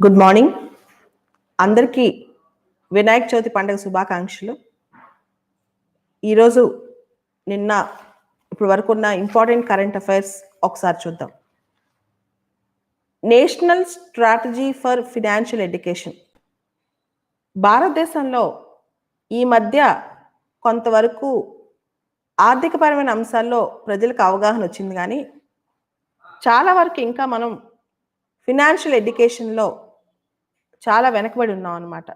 Good morning అందరికీ వినాయక చవితి పండుగ శుభాకాంక్షలు. ఈరోజు నిన్న ఇప్పుడు వరకు ఉన్న ఇంపార్టెంట్ కరెంట్ అఫైర్స్ ఒకసారి చూద్దాం. National strategy for financial education భారతదేశంలో ఈ మధ్య కొంతవరకు ఆర్థికపరమైన అంశాల్లో ప్రజలకు అవగాహన వచ్చింది కానీ చాలా వరకు ఇంకా మనం ఫినాన్షియల్ ఎడ్యుకేషన్లో చాలా వెనకబడి ఉన్నాం అనమాట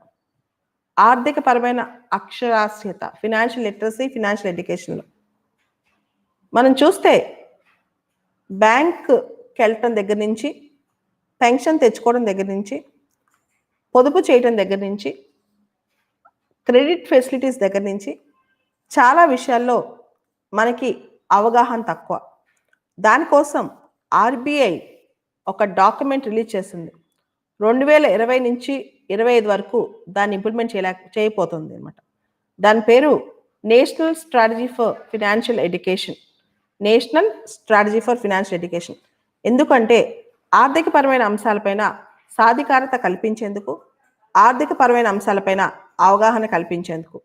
ఆర్థిక పరమైన అక్షరాస్యత ఫినాన్షియల్ లిటరసీ ఫినాన్షియల్ ఎడ్యుకేషన్లో మనం చూస్తే బ్యాంక్కి వెళ్ళటం దగ్గర నుంచి పెన్షన్ తెచ్చుకోవడం దగ్గర నుంచి పొదుపు చేయటం దగ్గర నుంచి క్రెడిట్ ఫెసిలిటీస్ దగ్గర నుంచి చాలా విషయాల్లో మనకి అవగాహన తక్కువ. దానికోసం ఆర్బీఐ ఒక డాక్యుమెంట్ రిలీజ్ చేసింది. రెండు వేల ఇరవై నుంచి ఇరవై ఐదు వరకు దాన్ని ఇంప్లిమెంట్ చేయలే చేయబోతుంది అనమాట దాని పేరు national strategy for financial education national strategy for financial education ఎందుకంటే ఆర్థికపరమైన అంశాలపైన సాధికారత కల్పించేందుకు ఆర్థికపరమైన అంశాలపైన అవగాహన కల్పించేందుకు.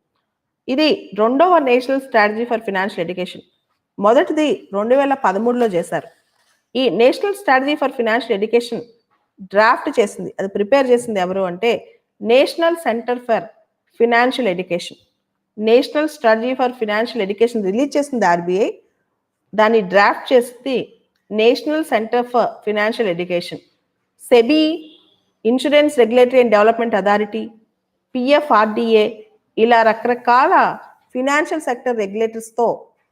ఇది రెండవ national strategy for financial education మొదటిది రెండు వేల పదమూడులో చేశారు. ఈ national strategy for financial education draft చేసింది. అది ప్రిపేర్ చేసింది ఎవరు అంటే national centre for financial education. National strategy for financial education release చేసింది ఆర్బీఐ. దాన్ని డ్రాఫ్ట్ చేసింది national centre for financial education. SEBI insurance regulatory and development authority PFRDA ఇలా రకరకాల ఫినాన్షియల్ సెక్టర్ రెగ్యులేటర్స్తో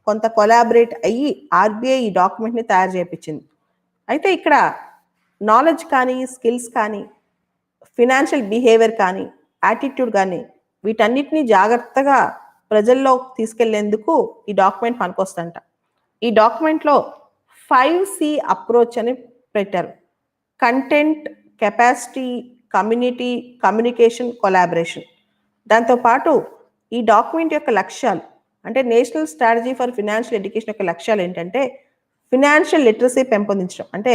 కొంత కొలాబరేట్ అయ్యి ఆర్బీఐ ఈ డాక్యుమెంట్ని తయారు చేయించింది అయితే ఇక్కడ నాలెడ్జ్ కానీ స్కిల్స్ కానీ ఫినాన్షియల్ బిహేవియర్ కానీ యాటిట్యూడ్ కానీ వీటన్నిటిని జాగ్రత్తగా ప్రజల్లో తీసుకెళ్ళేందుకు ఈ డాక్యుమెంట్ పనికొస్తుందంట. ఈ డాక్యుమెంట్లో ఫైవ్ సి అప్రోచ్ అని పెట్టారు. Content capacity community communication collaboration దాంతోపాటు ఈ డాక్యుమెంట్ యొక్క లక్ష్యాలు అంటే national strategy for financial education యొక్క లక్ష్యాలు ఏంటంటే ఫినాన్షియల్ లిటరసీ పెంపొందించడం. అంటే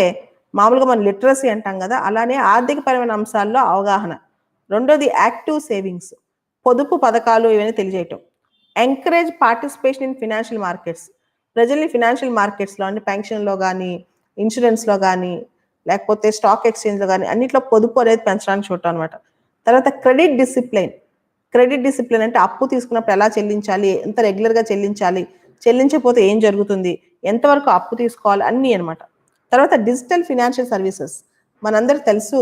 మామూలుగా మనం లిటరసీ అంటాం కదా అలానే ఆర్థికపరమైన అంశాల్లో అవగాహన. రెండోది యాక్టివ్ సేవింగ్స్ పొదుపు పథకాలు ఇవన్నీ తెలియజేయటం. Encourage participation in financial markets. ప్రజల్ని ఫినాన్షియల్ మార్కెట్స్లో అంటే పెన్షన్లో కానీ ఇన్సూరెన్స్లో కానీ లేకపోతే స్టాక్ ఎక్స్చేంజ్లో కానీ అన్నిట్లో పొదుపు అనేది పెంచడానికి చూడటం అనమాట తర్వాత క్రెడిట్ డిసిప్లైన్. క్రెడిట్ డిసిప్లిన్ అంటే అప్పు తీసుకున్నప్పుడు ఎలా చెల్లించాలి ఎంత రెగ్యులర్గా చెల్లించాలి చెల్లించకపోతే ఏం జరుగుతుంది ఎంతవరకు అప్పు తీసుకోవాలి అన్నీ అనమాట తర్వాత డిజిటల్ ఫినాన్షియల్ సర్వీసెస్. మనందరికి తెలుసు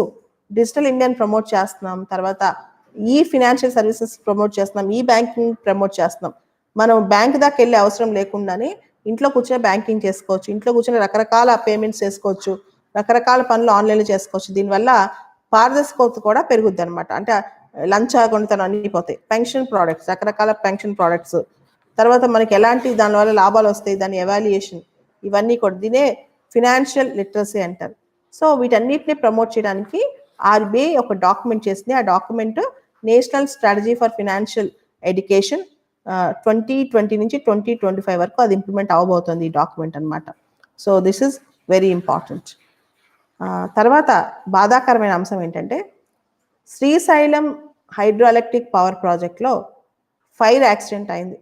డిజిటల్ ఇండియాని ప్రమోట్ చేస్తున్నాం తర్వాత ఈ ఫినాన్షియల్ సర్వీసెస్ ప్రమోట్ చేస్తున్నాం ఈ బ్యాంకింగ్ ప్రమోట్ చేస్తున్నాం. మనం బ్యాంక్ దాకా వెళ్ళే అవసరం లేకుండానే ఇంట్లో కూర్చొని బ్యాంకింగ్ చేసుకోవచ్చు ఇంట్లో కూర్చొని రకరకాల పేమెంట్స్ చేసుకోవచ్చు రకరకాల పనులు ఆన్లైన్లో చేసుకోవచ్చు. దీనివల్ల పారదర్శకత కూడా పెరుగుద్ది అనమాట అంటే లంచాగొండితనం అన్ని పోతాయి. పెన్షన్ ప్రోడక్ట్స్ రకరకాల పెన్షన్ ప్రోడక్ట్స్. తర్వాత మనకి ఎలాంటి దానివల్ల లాభాలు వస్తాయి దాని ఎవాల్యుయేషన్ ఇవన్నీ కూడా. దీనే ఫినాన్షియల్ లిటరసీ అంటారు. సో వీటన్నిటిని ప్రమోట్ చేయడానికి ఆర్బీఐ ఒక డాక్యుమెంట్ చేసింది. ఆ document national strategy for financial education twenty twenty నుంచి ట్వంటీ ట్వంటీ ఫైవ్ వరకు అది ఇంప్లిమెంట్ అవ్వబోతుంది ఈ డాక్యుమెంట్ అనమాట so this is very important. తర్వాత బాధాకరమైన అంశం ఏంటంటే శ్రీశైలం హైడ్రో ఎలక్ట్రిక్ పవర్ ప్రాజెక్ట్లో ఫైర్ యాక్సిడెంట్ అయింది.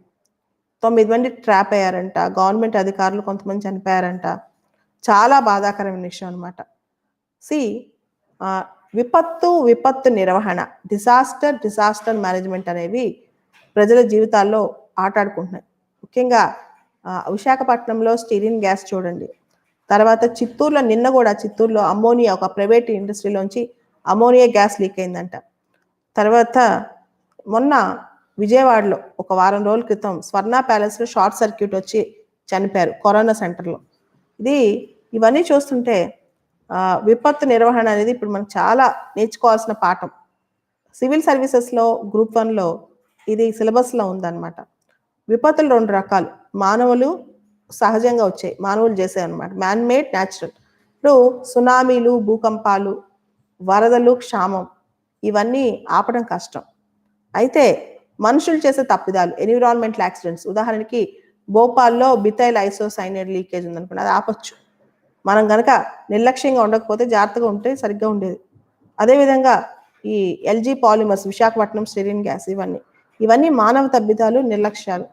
తొమ్మిది మంది ట్రాప్ అయ్యారంట గవర్నమెంట్ అధికారులు కొంతమంది చనిపోయారంట. చాలా బాధాకరమైన విషయం అనమాట సి విపత్తు విపత్తు నిర్వహణ డిసాస్టర్ డిసాస్టర్ మేనేజ్మెంట్ అనేవి ప్రజల జీవితాల్లో ఆటాడుకుంటున్నాయి. ముఖ్యంగా విశాఖపట్నంలో స్టీరిన్ గ్యాస్ చూడండి. తర్వాత చిత్తూరులో నిన్న కూడా చిత్తూరులో అమ్మోనియా ఒక ప్రైవేట్ ఇండస్ట్రీలోంచి అమోనియా గ్యాస్ లీక్ అయిందంట. తర్వాత మొన్న విజయవాడలో ఒక వారం రోజుల క్రితం స్వర్ణ ప్యాలెస్లో షార్ట్ సర్క్యూట్ వచ్చి చనిపోయారు కరోనా సెంటర్లో. ఇది ఇవన్నీ చూస్తుంటే విపత్తు నిర్వహణ అనేది ఇప్పుడు మనం చాలా నేర్చుకోవాల్సిన పాఠం. సివిల్ సర్వీసెస్లో గ్రూప్ వన్లో ఇది సిలబస్లో ఉందన్నమాట. విపత్తులు రెండు రకాలు. మానవులు సహజంగా వచ్చాయి మానవులు చేసాయి అనమాట మ్యాన్ మేడ్ న్యాచురల్ ఇప్పుడు సునామీలు భూకంపాలు వరదలు క్షామం ఇవన్నీ ఆపడం కష్టం. అయితే మనుషులు చేసే తప్పిదాలు ఎన్విరాన్మెంటల్ యాక్సిడెంట్స్ ఉదాహరణకి భోపాల్లో బితైల్ ఐసోసైనైడ్ లీకేజ్ ఉందనుకోండి అది ఆపొచ్చు. మనం కనుక నిర్లక్ష్యంగా ఉండకపోతే జాగ్రత్తగా ఉంటే సరిగ్గా ఉండేది. అదేవిధంగా ఈ LG polymers Visakhapatnam styrene gas ఇవన్నీ. ఇవన్నీ మానవ తబ్బితాలు నిర్లక్ష్యాలు.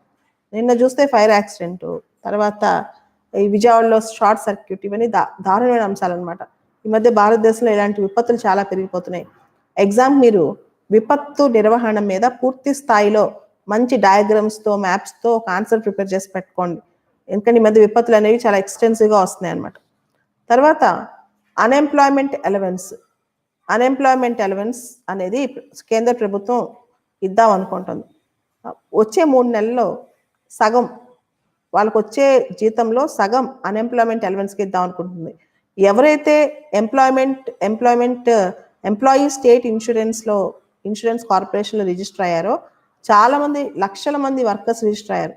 నిన్న చూస్తే ఫైర్ యాక్సిడెంట్ తర్వాత ఈ విజయవాడలో షార్ట్ సర్క్యూట్ ఇవన్నీ దా దారుణమైన అంశాలు అనమాట ఈ మధ్య భారతదేశంలో ఇలాంటి విపత్తులు చాలా పెరిగిపోతున్నాయి. ఎగ్జామ్ మీరు విపత్తు నిర్వహణ మీద పూర్తి స్థాయిలో మంచి డయాగ్రామ్స్తో మ్యాప్స్తో ఒక ఆన్సర్ ప్రిపేర్ చేసి పెట్టుకోండి. ఎందుకంటే ఈ మధ్య విపత్తులు అనేవి చాలా ఎక్స్టెన్సివ్గా వస్తున్నాయి అనమాట తర్వాత అన్ఎంప్లాయ్మెంట్ అలవెన్స్ అన్ఎంప్లాయ్మెంట్ అలవెన్స్ అనేది కేంద్ర ప్రభుత్వం ఇద్దాం అనుకుంటుంది. వచ్చే మూడు నెలల్లో సగం వాళ్ళకు వచ్చే జీతంలో సగం అన్ఎంప్లాయ్మెంట్ అలవెన్స్కి ఇద్దాం అనుకుంటుంది. ఎవరైతే ఎంప్లాయ్మెంట్ ఎంప్లాయ్మెంట్ ఎంప్లాయీ స్టేట్ ఇన్సూరెన్స్లో ఇన్సూరెన్స్ కార్పొరేషన్లో రిజిస్టర్ అయ్యారో చాలామంది లక్షల మంది వర్కర్స్ రిజిస్టర్ అయ్యారు.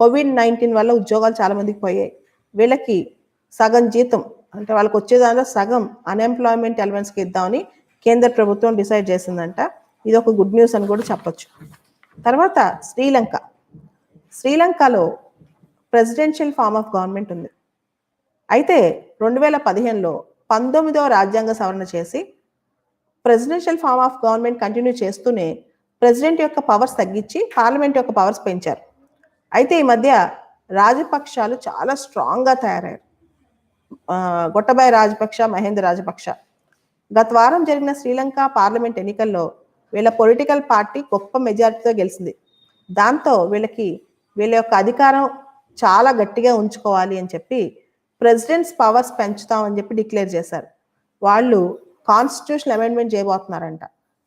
కోవిడ్ నైన్టీన్ వల్ల ఉద్యోగాలు చాలామందికి పోయాయి. వీళ్ళకి సగం జీతం అంటే వాళ్ళకి వచ్చే సగం అన్ఎంప్లాయ్మెంట్ అలవెన్స్కి ఇద్దామని కేంద్ర ప్రభుత్వం డిసైడ్ చేసిందంట. ఇది ఒక గుడ్ న్యూస్ అని కూడా చెప్పొచ్చు. తర్వాత శ్రీలంక. శ్రీలంకలో ప్రెసిడెన్షియల్ ఫార్మ్ ఆఫ్ గవర్నమెంట్ ఉంది. అయితే రెండు వేల పదిహేనులో పంతొమ్మిదవ రాజ్యాంగ సవరణ చేసి presidential form of government continue చేస్తూనే ప్రెసిడెంట్ యొక్క పవర్స్ తగ్గించి పార్లమెంట్ యొక్క పవర్స్ పెంచారు. అయితే ఈ మధ్య రాజపక్షాలు చాలా స్ట్రాంగ్గా తయారయ్యారు. గొట్టబాయ రాజపక్ష మహేంద్ర రాజపక్ష. గత వారం జరిగిన శ్రీలంక పార్లమెంట్ ఎన్నికల్లో వీళ్ళ పొలిటికల్ పార్టీ గొప్ప మెజారిటీతో గెలిచింది. దాంతో వీళ్ళకి వీళ్ళ యొక్క అధికారం చాలా గట్టిగా ఉంచుకోవాలి అని చెప్పి ప్రెసిడెంట్స్ పవర్స్ పెంచుతామని చెప్పి డిక్లేర్ చేశారు. వాళ్ళు కాన్స్టిట్యూషన్ అమెండ్మెంట్ చేయబోతున్నారంట.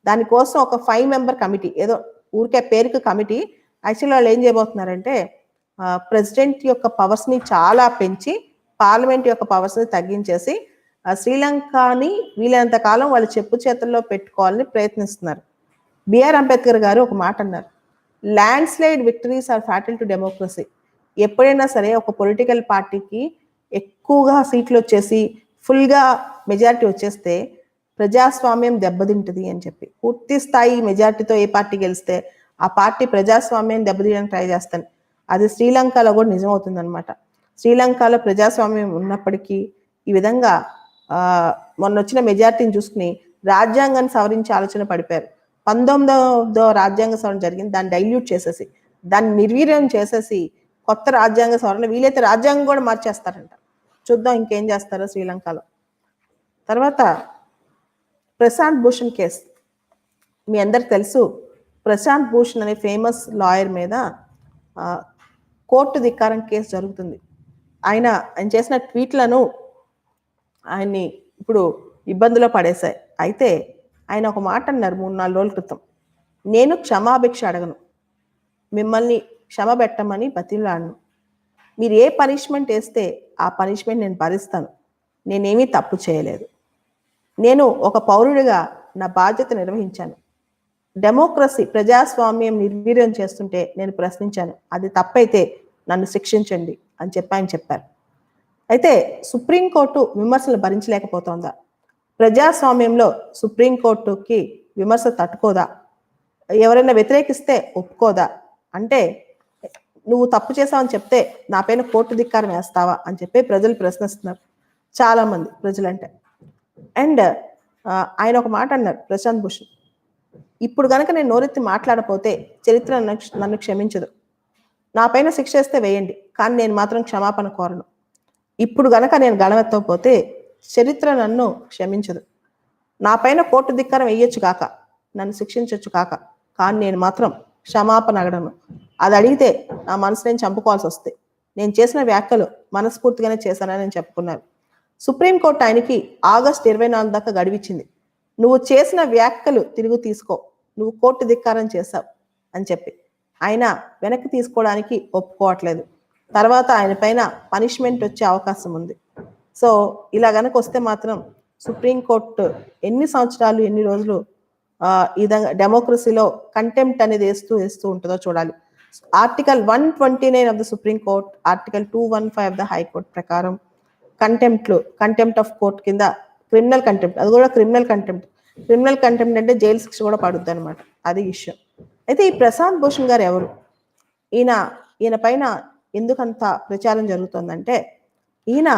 దానికోసం ఒక ఫైవ్ మెంబర్ కమిటీ ఏదో ఊరికే పేరుకి కమిటీ యాక్చువల్లీ వాళ్ళు ఏం చేయబోతున్నారంటే ప్రెసిడెంట్ యొక్క పవర్స్ని చాలా పెంచి పార్లమెంట్ యొక్క పవర్స్ని తగ్గించేసి ఆ, శ్రీలంకని వీలైనంత కాలం వాళ్ళు చెప్పు చేతుల్లో పెట్టుకోవాలని ప్రయత్నిస్తున్నారు. బిఆర్ అంబేద్కర్ గారు ఒక మాట అన్నారు. Landslide victories are fatal to democracy ఎప్పుడైనా సరే ఒక పొలిటికల్ పార్టీకి ఎక్కువగా సీట్లు వచ్చేసి ఫుల్గా మెజారిటీ వచ్చేస్తే ప్రజాస్వామ్యం దెబ్బతింటుంది అని చెప్పి. పూర్తి స్థాయి మెజారిటీతో ఏ పార్టీ గెలిస్తే ఆ పార్టీ ప్రజాస్వామ్యం దెబ్బతీయడానికి ట్రై చేస్తాను. అది శ్రీలంకలో కూడా నిజమవుతుంది అనమాట శ్రీలంకలో ప్రజాస్వామ్యం ఉన్నప్పటికీ ఈ విధంగా మొన్న వచ్చిన మెజార్టీని చూసుకుని రాజ్యాంగాన్ని సవరించే ఆలోచన పడిపోయారు. పంతొమ్మిదవ రాజ్యాంగ సవరణ జరిగింది. దాన్ని డైల్యూట్ చేసేసి దాన్ని నిర్వీర్యం చేసేసి కొత్త రాజ్యాంగ సవరణ వీలైతే రాజ్యాంగం కూడా మార్చేస్తారంట. చూద్దాం ఇంకేం చేస్తారో శ్రీలంకలో. తర్వాత ప్రశాంత్ భూషణ్ కేస్. మీ అందరికి తెలుసు ప్రశాంత్ భూషణ్ అనే ఫేమస్ లాయర్ మీద కోర్టు ధిక్కారం కేసు జరుగుతుంది. ఆయన ఆయన చేసిన ట్వీట్లను ఆయన్ని ఇప్పుడు ఇబ్బందిలో పడేశాయి. అయితే ఆయన ఒక మాట అన్నారు మూడు నాలుగు రోజుల క్రితం. నేను క్షమాభిక్ష అడగను. మిమ్మల్ని క్షమ పెట్టమని బతిలాడను. మీరు ఏ పనిష్మెంట్ వేస్తే ఆ పనిష్మెంట్ నేను భరిస్తాను. నేనేమీ తప్పు చేయలేదు. నేను ఒక పౌరుడిగా నా బాధ్యత నిర్వహించాను. డెమోక్రసీ ప్రజాస్వామ్యం నిర్వీర్యం చేస్తుంటే నేను ప్రశ్నించాను. అది తప్పైతే నన్ను శిక్షించండి. అని చెప్పి ఆయన చెప్పారు. అయితే సుప్రీంకోర్టు విమర్శలు భరించలేకపోతోందా? ప్రజాస్వామ్యంలో సుప్రీంకోర్టుకి విమర్శ తట్టుకోదా? ఎవరైనా వ్యతిరేకిస్తే ఒప్పుకోదా? అంటే నువ్వు తప్పు చేసావని చెప్తే నా పైన కోర్టు ధిక్కారం వేస్తావా? అని చెప్పి ప్రజలు ప్రశ్నిస్తున్నారు. చాలామంది ప్రజలంటే. అండ్ ఆయన ఒక మాట అన్నారు ప్రశాంత్ భూషణ్. ఇప్పుడు కనుక నేను నోరెత్తి మాట్లాడపోతే చరిత్ర నన్ను క్షమించదు. నా పైన శిక్ష వేస్తే వేయండి కానీ నేను మాత్రం క్షమాపణ కోరను. ఇప్పుడు గనక నేను గణమెత్తకపోతే చరిత్ర నన్ను క్షమించదు. నా పైన కోర్టు ధిక్కారం వేయొచ్చు కాక నన్ను శిక్షించొచ్చు కాక కానీ నేను మాత్రం క్షమాపణ అడగను. అది అడిగితే నా మనసు నేను చంపుకోవాల్సి వస్తే నేను చేసిన వ్యాఖ్యలు మనస్ఫూర్తిగానే చేశానని నేను చెప్పుకున్నారు సుప్రీంకోర్టు ఆయనకి ఆగస్ట్ ఇరవై నాలుగు దాకా గడివిచ్చింది. నువ్వు చేసిన వ్యాఖ్యలు తిరిగి తీసుకో నువ్వు కోర్టు ధిక్కారం చేశావు అని చెప్పి. ఆయన వెనక్కి తీసుకోవడానికి ఒప్పుకోవట్లేదు. తర్వాత ఆయన పైన పనిష్మెంట్ వచ్చే అవకాశం ఉంది. సో ఇలా కనుక వస్తే మాత్రం సుప్రీంకోర్టు ఎన్ని సంవత్సరాలు ఎన్ని రోజులు ఈ విధంగా డెమోక్రసీలో కంటెంప్ట్ అనేది వేస్తూ వేస్తూ ఉంటుందో చూడాలి. Article one twenty nine of the supreme court article two one five of the high court ప్రకారం కంటెంప్ట్లు కంటెంప్ట్ ఆఫ్ కోర్ట్ కింద క్రిమినల్ కంటెంప్ట్ అది కూడా క్రిమినల్ కంటెంప్ట్ క్రిమినల్ కంటెంప్ట్ అంటే జైలు శిక్ష కూడా పడుద్ది అనమాట అది ఇష్యూ అయితే ఈ ప్రశాంత్ భూషణ్ గారు ఎవరు? ఈయన ఈయన పైన ఎందుకంత ప్రచారం జరుగుతుందంటే ఈయన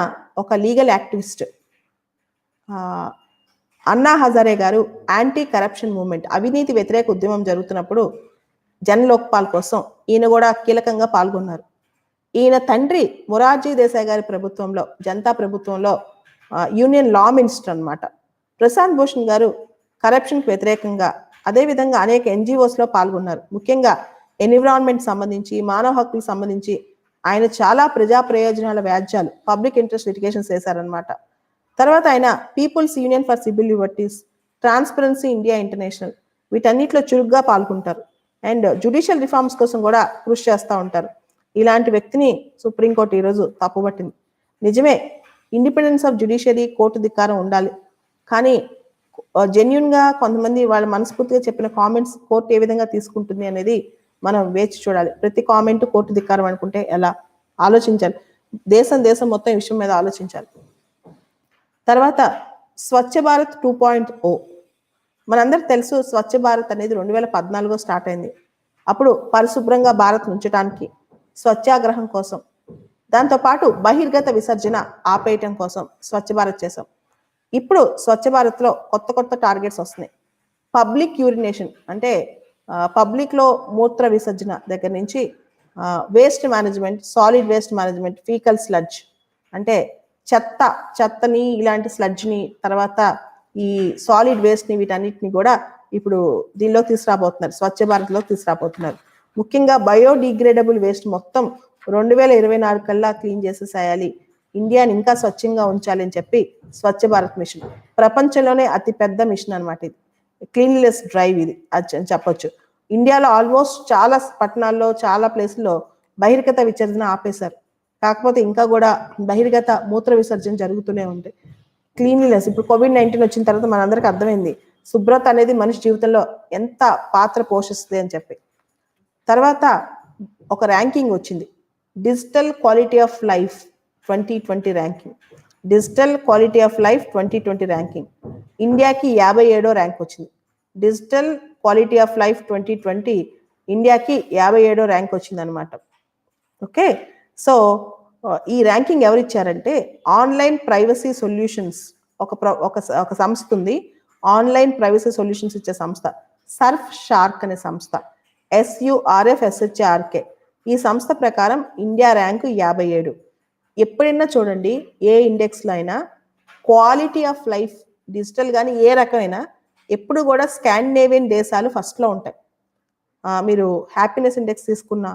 ఒక లీగల్ యాక్టివిస్ట్. అన్నా హజారే గారు యాంటీ కరప్షన్ మూవ్మెంట్ అవినీతి వ్యతిరేక ఉద్యమం జరుగుతున్నప్పుడు జన్ లోక్పాల్ కోసం ఈయన కూడా కీలకంగా పాల్గొన్నారు. ఈయన తండ్రి మొరార్జీ దేశాయ్ గారి ప్రభుత్వంలో జనతా ప్రభుత్వంలో యూనియన్ లా మినిస్టర్ అన్నమాట. ప్రశాంత్ భూషణ్ గారు కరప్షన్కి వ్యతిరేకంగా అదేవిధంగా అనేక ఎన్జిఓస్లో పాల్గొన్నారు. ముఖ్యంగా ఎన్విరాన్మెంట్ సంబంధించి మానవ హక్కులకు సంబంధించి ఆయన చాలా ప్రజా ప్రయోజనాల వ్యాజ్యాలు పబ్లిక్ ఇంట్రెస్ట్ లిటిగేషన్స్ చేశారనమాట తర్వాత ఆయన people's union for civil liberties transparency India international వీటన్నిటిలో చురుగ్గా పాల్గొంటారు. అండ్ జుడిషియల్ రిఫార్మ్స్ కోసం కూడా కృషి చేస్తూ ఉంటారు. ఇలాంటి వ్యక్తిని సుప్రీంకోర్టు ఈరోజు తప్పుపట్టింది. నిజమే ఇండిపెండెన్స్ ఆఫ్ జుడిషియరీ కోర్టు ధిక్కారం ఉండాలి. కానీ జెన్యున్గా కొంతమంది వాళ్ళ మనస్ఫూర్తిగా చెప్పిన కామెంట్స్ కోర్టు ఏ విధంగా తీసుకుంటుంది అనేది మనం వేచి చూడాలి. ప్రతి కామెంట్ కోర్టు ధిక్కారం అనుకుంటే ఎలా? ఆలోచించాలి. దేశం దేశం మొత్తం ఈ విషయం మీద ఆలోచించాలి. తర్వాత Swachh Bharat two point O మనందరికి తెలుసు స్వచ్ఛ భారత్ అనేది రెండు వేల పద్నాలుగులో స్టార్ట్ అయింది. అప్పుడు పరిశుభ్రంగా భారత్ ఉంచడానికి స్వచ్ఛాగ్రహం కోసం దాంతోపాటు బహిర్గత విసర్జన ఆపేయటం కోసం స్వచ్ఛ భారత్ చేసాం ఇప్పుడు స్వచ్ఛ భారత్లో కొత్త కొత్త టార్గెట్స్ వస్తున్నాయి. పబ్లిక్ యూరినేషన్ అంటే పబ్లిక్లో మూత్ర విసర్జన దగ్గర నుంచి waste management solid waste management faecal sludge అంటే చెత్త చెత్తని ఇలాంటి స్లడ్జ్ని తర్వాత ఈ సాలిడ్ వేస్ట్ని వీటన్నిటిని కూడా ఇప్పుడు దీనిలో తీసుకురాబోతున్నారు స్వచ్ఛ భారత్లో తీసుకురాబోతున్నారు. ముఖ్యంగా బయోడిగ్రేడబుల్ వేస్ట్ మొత్తం రెండు వేల ఇరవై నాలుగు కల్లా క్లీన్ చేసేసేయాలి. ఇండియాని ఇంకా స్వచ్ఛంగా ఉంచాలని చెప్పి స్వచ్ఛ భారత్ మిషన్. ప్రపంచంలోనే అతి పెద్ద మిషన్ అనమాట ఇది. క్లీన్లెస్ డ్రైవ్ ఇది అది చెప్పొచ్చు. ఇండియాలో ఆల్మోస్ట్ చాలా పట్టణాల్లో చాలా ప్లేస్లో బహిర్గత విసర్జన ఆపేశారు. కాకపోతే ఇంకా కూడా బహిర్గత మూత్ర విసర్జన జరుగుతూనే ఉంది. క్లీన్లీనెస్ ఇప్పుడు కోవిడ్ నైన్టీన్ వచ్చిన తర్వాత మనందరికీ అర్థమైంది. శుభ్రత అనేది మనిషి జీవితంలో ఎంత పాత్ర పోషిస్తుంది అని చెప్పి. తర్వాత ఒక ర్యాంకింగ్ వచ్చింది. Digital quality of life twenty twenty ranking digital quality of life twenty twenty ranking ఇండియాకి యాభై ఏడో ర్యాంక్ వచ్చింది. Digital quality of life twenty twenty ఇండియాకి యాభై ఏడో ర్యాంక్ వచ్చింది అనమాట ఓకే? సో ఈ ర్యాంకింగ్ ఎవరు ఇచ్చారంటే ఆన్లైన్ ప్రైవసీ సొల్యూషన్స్ ఒక ప్ర- ఒక ఒక సంస్థ ఉంది. ఆన్లైన్ ప్రైవసీ సొల్యూషన్స్ ఇచ్చే సంస్థ. సర్ఫ్ షార్క్ అనే సంస్థ. ఎస్యుఆర్ఎఫ్ ఎస్హెచ్ఆర్కే ఈ సంస్థ ప్రకారం ఇండియా ర్యాంకు యాభై ఏడు. ఎప్పుడైనా చూడండి ఏ ఇండెక్స్లో అయినా క్వాలిటీ ఆఫ్ లైఫ్ డిజిటల్ కానీ ఏ రకమైనా ఎప్పుడు కూడా స్కాండినేవియన్ దేశాలు ఫస్ట్లో ఉంటాయి. మీరు హ్యాపీనెస్ ఇండెక్స్ తీసుకున్నా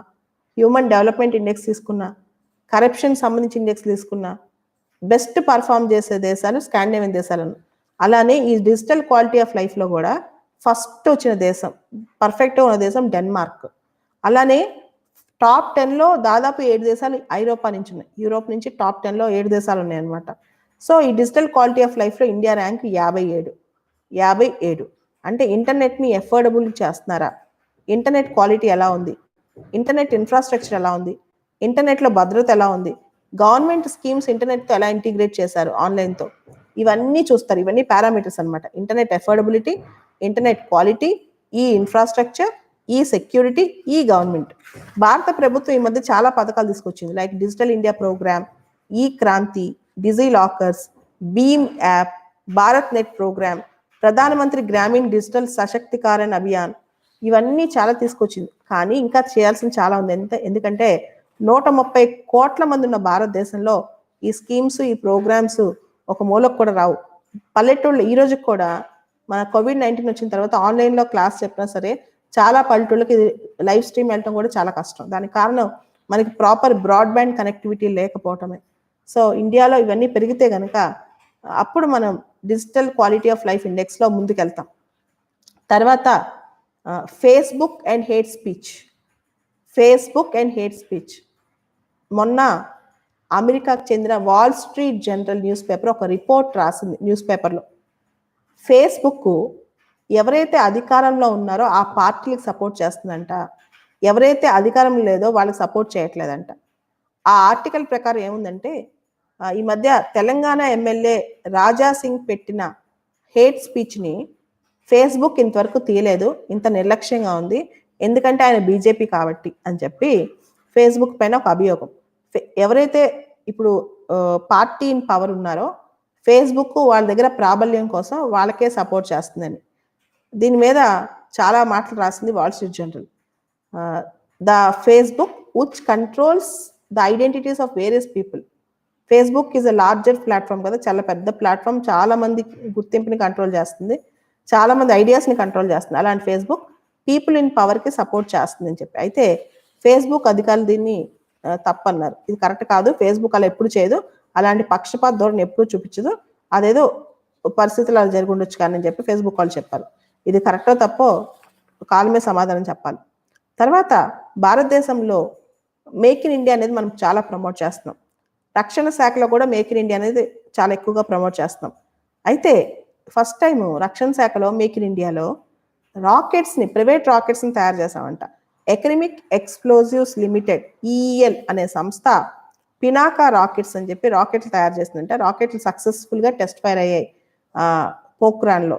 హ్యూమన్ డెవలప్మెంట్ ఇండెక్స్ తీసుకున్నా కరప్షన్ సంబంధించి ఇండెక్స్ తీసుకున్నా బెస్ట్ పర్ఫామ్ చేసే దేశాలు స్కాండినేవియన్ దేశాలను. అలానే ఈ డిజిటల్ క్వాలిటీ ఆఫ్ లైఫ్లో కూడా ఫస్ట్ వచ్చిన దేశం పర్ఫెక్ట్గా ఉన్న దేశం డెన్మార్క్. అలానే టాప్ టెన్లో దాదాపు ఏడు దేశాలు ఐరోపా నుంచి ఉన్నాయి. యూరోప్ నుంచి టాప్ టెన్లో ఏడు దేశాలు ఉన్నాయి అనమాట సో ఈ డిజిటల్ క్వాలిటీ ఆఫ్ లైఫ్లో ఇండియా ర్యాంక్ యాభై ఏడు. యాభై ఏడు. అంటే ఇంటర్నెట్ని ఎఫోర్డబుల్ చేస్తున్నారా? ఇంటర్నెట్ క్వాలిటీ ఎలా ఉంది? ఇంటర్నెట్ ఇన్ఫ్రాస్ట్రక్చర్ ఎలా ఉంది? ఇంటర్నెట్లో భద్రత ఎలా ఉంది? గవర్నమెంట్ స్కీమ్స్ ఇంటర్నెట్తో ఎలా ఇంటిగ్రేట్ చేశారు ఆన్లైన్తో ఇవన్నీ చూస్తారు. ఇవన్నీ పారామీటర్స్ అనమాట ఇంటర్నెట్ ఎఫోర్డబిలిటీ ఇంటర్నెట్ క్వాలిటీ ఈ ఇన్ఫ్రాస్ట్రక్చర్ ఈ సెక్యూరిటీ ఈ గవర్నమెంట్. భారత ప్రభుత్వం ఈ మధ్య చాలా పథకాలు తీసుకొచ్చింది. లైక్ డిజిటల్ ఇండియా ప్రోగ్రామ్ ఈ Kranti Digi lockers Bhim app Bharat net programme Pradhan Mantri Gramin digital సశక్తికరణ Abhiyan ఇవన్నీ చాలా తీసుకొచ్చింది. కానీ ఇంకా చేయాల్సింది చాలా ఉంది. ఎంత? ఎందుకంటే నూట ముప్పై కోట్ల మంది ఉన్న భారతదేశంలో ఈ స్కీమ్స్ ఈ ప్రోగ్రామ్స్ ఒక మూలకు కూడా రావు. పల్లెటూళ్ళు ఈ రోజు కూడా మన కోవిడ్ నైన్టీన్ వచ్చిన తర్వాత ఆన్లైన్లో క్లాస్ చెప్పినా సరే చాలా పల్లెటూళ్ళకి లైవ్ స్ట్రీమ్ వెళ్ళటం కూడా చాలా కష్టం. దానికి కారణం మనకి ప్రాపర్ బ్రాడ్బ్యాండ్ కనెక్టివిటీ లేకపోవటమే. సో ఇండియాలో ఇవన్నీ పెరిగితే కనుక అప్పుడు మనం డిజిటల్ క్వాలిటీ ఆఫ్ లైఫ్ ఇండెక్స్లో ముందుకెళ్తాం. తర్వాత Facebook and hate speech. Facebook and hate speech. మొన్న అమెరికాకు చెందిన Wall Street journal news paper ఒక రిపోర్ట్ రాసింది న్యూస్ పేపర్లో. ఫేస్బుక్ ఎవరైతే అధికారంలో ఉన్నారో ఆ పార్టీలకు సపోర్ట్ చేస్తుందంట. ఎవరైతే అధికారం లేదో వాళ్ళకి సపోర్ట్ చేయట్లేదంట. ఆ ఆర్టికల్ ప్రకారం ఏముందంటే ఈ మధ్య తెలంగాణ ఎమ్మెల్యే రాజా సింగ్ పెట్టిన హేట్ స్పీచ్ని ఫేస్బుక్ ఇంతవరకు తీయలేదు. ఇంత నిర్లక్ష్యంగా ఉంది. ఎందుకంటే ఆయన బీజేపీ కాబట్టి అని చెప్పి ఫేస్బుక్ పైన ఒక అభియోగం. ఫే- ఎవరైతే ఇప్పుడు పార్టీ ఇన్ పవర్ ఉన్నారో ఫేస్బుక్ వాళ్ళ దగ్గర ప్రాబల్యం కోసం వాళ్ళకే సపోర్ట్ చేస్తుందని. దీని మీద చాలా మాటలు రాసింది Wall Street journal the Facebook which controls the identities of various people. Facebook is a larger platform కదా చాలా పెద్ద ప్లాట్ఫామ్ చాలా మంది గుర్తింపుని కంట్రోల్ చేస్తుంది చాలా మంది ఐడియాస్ని కంట్రోల్ చేస్తుంది. అలాంటి ఫేస్బుక్ పీపుల్ ఇన్ పవర్కి సపోర్ట్ చేస్తుంది అని చెప్పి. అయితే ఫేస్బుక్ అధికారులు దీన్ని తప్పన్నారు. ఇది కరెక్ట్ కాదు ఫేస్బుక్ అలా ఎప్పుడు చేయదు అలాంటి పక్షపాత ధోరణి ఎప్పుడు చూపించదు అదేదో పరిస్థితులు అలా జరిగి ఉండొచ్చు కానీ అని చెప్పి ఫేస్బుక్ వాళ్ళు చెప్పారు. ఇది కరెక్టో తప్పో కాలమే సమాధానం చెప్పాలి. తర్వాత భారతదేశంలో మేక్ ఇన్ ఇండియా అనేది మనం చాలా ప్రమోట్ చేస్తున్నాం. రక్షణ శాఖలో కూడా మేక్ ఇన్ ఇండియా అనేది చాలా ఎక్కువగా ప్రమోట్ చేస్తున్నాం. అయితే ఫస్ట్ టైం రక్షణ శాఖలో మేక్ ఇన్ ఇండియాలో రాకెట్స్ని ప్రైవేట్ రాకెట్స్ని తయారు చేసామంట ఎకనమిక్ ఎక్స్ప్లోజివ్స్ లిమిటెడ్ ఈఎల్ అనే సంస్థ పినాకా రాకెట్స్ అని చెప్పి రాకెట్లు తయారు చేసిందంటే. రాకెట్లు సక్సెస్ఫుల్గా టెస్ట్ ఫైర్ అయ్యాయి పోక్రాన్లో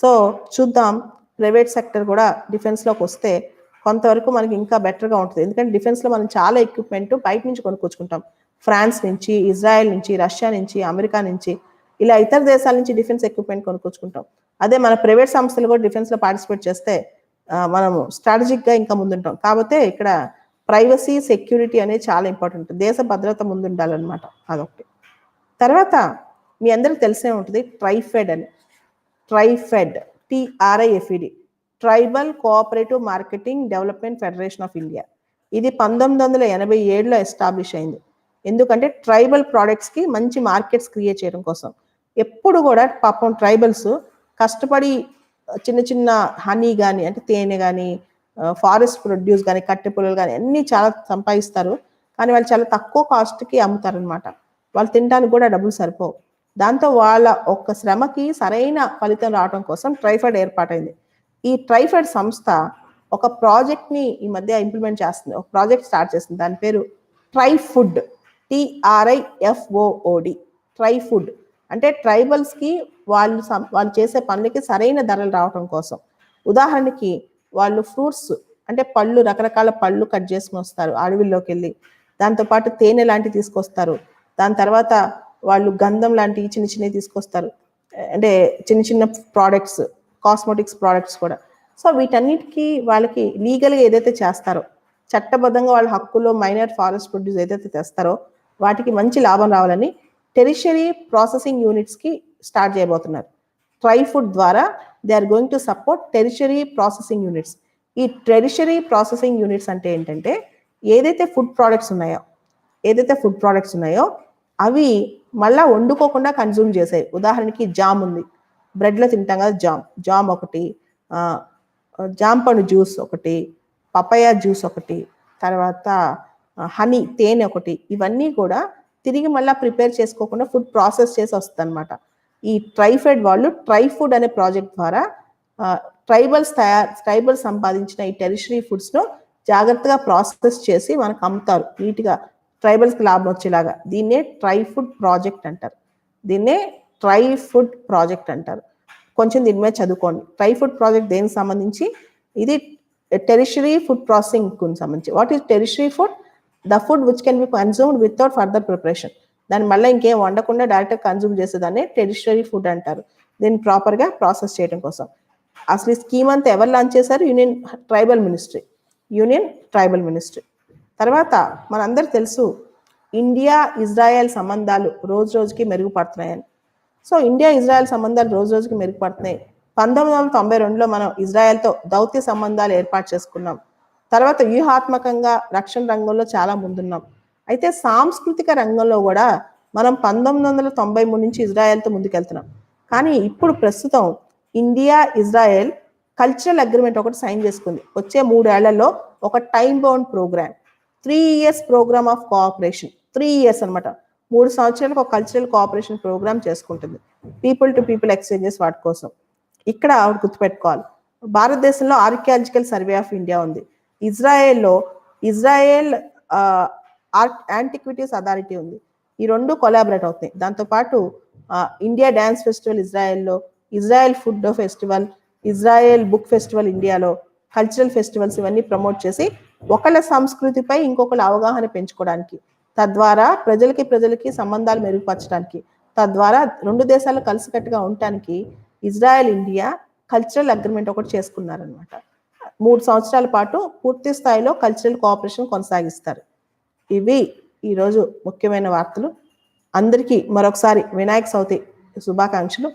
సో చూద్దాం ప్రైవేట్ సెక్టర్ కూడా డిఫెన్స్లోకి వస్తే కొంతవరకు మనకి ఇంకా బెటర్గా ఉంటుంది. ఎందుకంటే డిఫెన్స్లో మనం చాలా ఎక్విప్మెంట్ బయట నుంచి కొనుక్కొచ్చుకుంటాం. ఫ్రాన్స్ నుంచి ఇజ్రాయెల్ నుంచి రష్యా నుంచి అమెరికా నుంచి ఇలా ఇతర దేశాల నుంచి డిఫెన్స్ ఎక్విప్మెంట్ కొనుక్కొచ్చుకుంటాం. అదే మన ప్రైవేట్ సంస్థలు కూడా డిఫెన్స్లో పార్టిసిపేట్ చేస్తే మనము స్ట్రాటజిక్గా ఇంకా ముందుంటాం. కాకపోతే ఇక్కడ ప్రైవసీ సెక్యూరిటీ అనేది చాలా ఇంపార్టెంట్ దేశ భద్రత ముందు ఉండాలన్నమాట అదొకటి. తర్వాత మీ అందరికి తెలిసే ఉంటుంది ట్రైఫెడ్ అని. TRIFED T R I F E D tribal cooperative marketing development federation of India ఇది పంతొమ్మిది వందల ఎనభై ఏడులో ఎస్టాబ్లిష్ అయింది. ఎందుకంటే ట్రైబల్ ప్రోడక్ట్స్కి మంచి మార్కెట్స్ క్రియేట్ చేయడం కోసం. ఎప్పుడు కూడా పాపం ట్రైబల్స్ కష్టపడి చిన్న చిన్న హనీ కానీ అంటే తేనె కానీ ఫారెస్ట్ ప్రొడ్యూస్ కానీ కట్టె పుల్లలు కానీ అన్నీ చాలా సంపాదిస్తారు. కానీ వాళ్ళు చాలా తక్కువ కాస్ట్కి అమ్ముతారనమాట వాళ్ళు తినడానికి కూడా డబ్బులు సరిపోవు. దాంతో వాళ్ళ ఒక్క శ్రమకి సరైన ఫలితం రావడం కోసం ట్రైఫెడ్ ఏర్పాటైంది. ఈ ట్రైఫెడ్ సంస్థ ఒక ప్రాజెక్ట్ని ఈ మధ్య ఇంప్లిమెంట్ చేస్తుంది ఒక ప్రాజెక్ట్ స్టార్ట్ చేస్తుంది. దాని పేరు ట్రై ఫుడ్ టిఆర్ఐఎఫ్ఓఓడి ట్రై ఫుడ్ అంటే ట్రైబల్స్కి వాళ్ళు సం- వాళ్ళు చేసే పనులకి సరైన ధరలు రావటం కోసం. ఉదాహరణకి వాళ్ళు ఫ్రూట్స్ అంటే పళ్ళు రకరకాల పళ్ళు కట్ చేసుకుని వస్తారు అడవిలోకి వెళ్ళి దాంతోపాటు తేనె లాంటివి తీసుకొస్తారు. దాని తర్వాత వాళ్ళు గంధం లాంటివి చిన్న చిన్నవి తీసుకొస్తారు. అంటే చిన్న చిన్న ప్రోడక్ట్స్ కాస్మెటిక్స్ ప్రోడక్ట్స్ కూడా. సో వీటన్నిటికీ వాళ్ళకి లీగల్గా ఏదైతే చేస్తారో చట్టబద్ధంగా వాళ్ళ హక్కులో మైనర్ ఫారెస్ట్ ప్రొడ్యూస్ ఏదైతే తెస్తారో వాటికి మంచి లాభం రావాలని టెరిషరీ ప్రాసెసింగ్ యూనిట్స్కి స్టార్ట్ చేయబోతున్నారు. ట్రై ఫుడ్ ద్వారా they are going to support tertiary processing units ఈ టెరిషరీ ప్రాసెసింగ్ యూనిట్స్ అంటే ఏంటంటే ఏదైతే ఫుడ్ ప్రోడక్ట్స్ ఉన్నాయో ఏదైతే ఫుడ్ ప్రోడక్ట్స్ ఉన్నాయో అవి మళ్ళా వండుకోకుండా కన్జ్యూమ్ చేసాయి. ఉదాహరణకి జామ్ ఉంది. బ్రెడ్లో తింటాం కదా జామ్. జామ్ ఒకటి జాంపండు జామ్ పండు జ్యూస్ ఒకటి పపాయ జ్యూస్ ఒకటి తర్వాత హనీ తేనె ఒకటి ఇవన్నీ కూడా తిరిగి మళ్ళీ ప్రిపేర్ చేసుకోకుండా ఫుడ్ ప్రాసెస్ చేసి వస్తుంది అనమాట ఈ ట్రైఫెడ్ వాళ్ళు ట్రై ఫుడ్ అనే ప్రాజెక్ట్ ద్వారా ట్రైబల్స్ తయారు ట్రైబల్స్ సంపాదించిన ఈ టెరిషరీ ఫుడ్స్ను జాగ్రత్తగా ప్రాసెస్ చేసి మనకు అమ్ముతారు. నీట్గా ట్రైబల్స్కి లాభం వచ్చేలాగా. దీన్నే ట్రై ఫుడ్ ప్రాజెక్ట్ అంటారు. దీన్నే ట్రై ఫుడ్ ప్రాజెక్ట్ అంటారు. కొంచెం దీని మీద చదువుకోండి. ట్రై ఫుడ్ ప్రాజెక్ట్ దేనికి సంబంధించి? ఇది టెరిషరీ ఫుడ్ ప్రాసెసింగ్కు సంబంధించి. What is tertiary food? The food which can be consumed without further preparation. దాన్ని మళ్ళీ ఇంకేం వండకుండా డైరెక్ట్గా కన్జ్యూమ్ చేసేదాన్ని టెరిషరీ ఫుడ్ అంటారు. దీన్ని ప్రాపర్గా ప్రాసెస్ చేయడం కోసం. అసలు ఈ స్కీమ్ అంతా ఎవరు లాంచ్ చేశారు? Union tribal ministry. Union tribal ministry. తర్వాత మనందరికి తెలుసు ఇండియా ఇజ్రాయెల్ సంబంధాలు రోజు రోజుకి మెరుగుపడుతున్నాయని. సో ఇండియా ఇజ్రాయెల్ సంబంధాలు రోజు రోజుకి మెరుగుపడుతున్నాయి. పంతొమ్మిది వందల తొంభై రెండులో మనం ఇజ్రాయెల్తో దౌత్య సంబంధాలు ఏర్పాటు చేసుకున్నాం. తర్వాత వ్యూహాత్మకంగా రక్షణ రంగంలో చాలా ముందున్నాం. అయితే సాంస్కృతిక రంగంలో కూడా మనం పంతొమ్మిది వందల తొంభై మూడు నుంచి ఇజ్రాయెల్తో ముందుకెళ్తున్నాం. కానీ ఇప్పుడు ప్రస్తుతం ఇండియా ఇజ్రాయెల్ కల్చరల్ అగ్రిమెంట్ ఒకటి సైన్ చేసుకుంది. వచ్చే మూడేళ్ళలో ఒక time bound programme three years programme of cooperation. Three years అన్నమాట. మూడు సంవత్సరాలకు ఒక కల్చరల్ కోఆపరేషన్ ప్రోగ్రామ్ చేసుకుంటుంది. పీపుల్ టు పీపుల్ ఎక్స్చేంజెస్ వాటి కోసం. ఇక్కడ ఆవిడ గుర్తుపెట్టుకోవాలి. భారతదేశంలో ఆర్కియాలజికల్ సర్వే ఆఫ్ ఇండియా ఉంది. ఇజ్రాయెల్లో ఇజ్రాయెల్ ఆర్ట్ యాంటిక్విటీస్ అథారిటీ ఉంది. ఈ రెండు కొలాబరేట్ అవుతాయి. దాంతోపాటు India dance festival ఇజ్రాయెల్లో Israel food festival Israel book festival ఇండియాలో కల్చరల్ ఫెస్టివల్స్ ఇవన్నీ ప్రమోట్ చేసి ఒకళ్ళ సంస్కృతిపై ఇంకొకళ్ళ అవగాహన పెంచుకోవడానికి తద్వారా ప్రజలకి ప్రజలకి సంబంధాలు మెరుగుపరచడానికి తద్వారా రెండు దేశాలు కలిసికట్టుగా ఉండటానికి ఇజ్రాయెల్ ఇండియా కల్చరల్ అగ్రిమెంట్ ఒకటి చేసుకున్నారనమాట మూడు సంవత్సరాల పాటు పూర్తి స్థాయిలో కల్చరల్ కోఆపరేషన్ కొనసాగిస్తారు. ఇవి ఈరోజు ముఖ్యమైన వార్తలు. అందరికీ మరొకసారి వినాయక చవితి శుభాకాంక్షలు.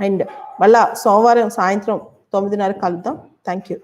అండ్ మళ్ళా సోమవారం సాయంత్రం తొమ్మిదిన్నర కలుద్దాం. Thank you